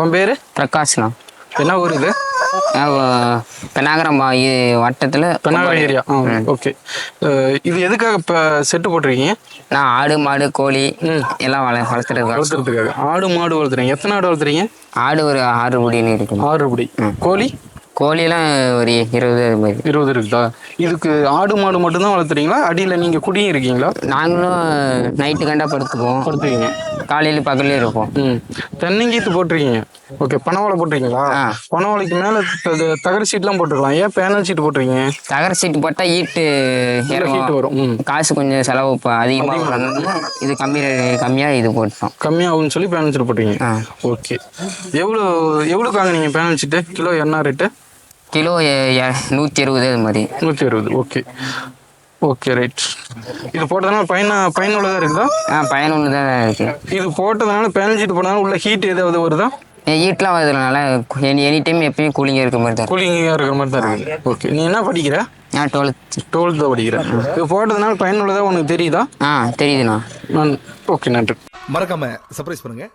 உன் பேர்? பிரகாஷ்ண்ணா என்ன ஊர் இது? பெண்ணாகரம் இது வட்டத்தில் பெண்ணாகரம் ஏரியா. ஓகே. இது எதுக்காக இப்போ செட்டு போட்டிருக்கீங்க? நான் ஆடு மாடு கோழி எல்லாம் வள வளர்த்துட்டு வளர்த்துறதுக்காக. ஆடு மாடு வளர்த்துறீங்க. எத்தனை ஆடு வளர்த்துறீங்க? ஆடு ஒரு ஆறு முடின்னு இருக்கும் ஆறு படி கோழி? கோழியெல்லாம் ஒரு இருபது அது மாதிரி. இருபது இருக்குதா? இதுக்கு ஆடு மாடு மட்டும்தான் வளர்த்துறீங்களா? அடியில் நீங்கள் குடியும் இருக்கீங்களா? நாங்களும் நைட்டு கண்டா படுத்துக்குவோம். படுத்துக்கீங்க காலையில் பகல்லே இருப்போம். ம். தென்னங்கீத்து போட்டிருக்கீங்க. ஓகே பனவாழை போட்டிருக்கீங்களா. பனவாழைக்கு மேலே தகர சீட்லாம் போட்டுருக்கலாம். ஏன் பேனல் சீட் போட்டிருக்கீங்க? தகர சீட்டு போட்டால் ஈட்டு ஹீட் இறங்கும் வரும். ம். காசு கொஞ்சம் செலவு அதிகமாக இது கம்மி கம்மியாக இது போட்டோம். கம்மியாகும்னு சொல்லி பேனல் சீட் போட்டிருக்கீங்க. ஓகே. எவ்வளோ எவ்வளோ வாங்குனீங்க பேனல் சீட்டு? கிலோ என்ன ரேட்டு? கிலோ நூற்றி இருபது அது மாதிரி. நூற்றி அறுபது ஓகே. Okay right. இது போட்டதுனால பயன பயனுள்ளதாக இருக்குதா? ஆ பயனுள்ள தான் இருக்குது இது போட்டதுனால பேனல் சீட் போட்டதுனால உள்ள ஹீட் ஏதாவது வருதா? ஈட்லாம் வருதுனால எனி எனி டைம் எப்பயும் கூலிங்காக இருக்க மாதிரி தான் இருக்கும். கூலிங்காக இருக்கிற மாதிரி தான் இருக்குது ஓகே நீ என்ன படிக்கிற? நான் டுவெல்த் டுவெல்த் தான் படிக்கிற. இது போட்டதுனால பயனுள்ளதாக உனக்கு தெரியுதா? ஆ தெரியுதுண்ணா. நான் ஓகே நன்றி. மறக்காம சர்ப்ரைஸ் பண்ணுங்க.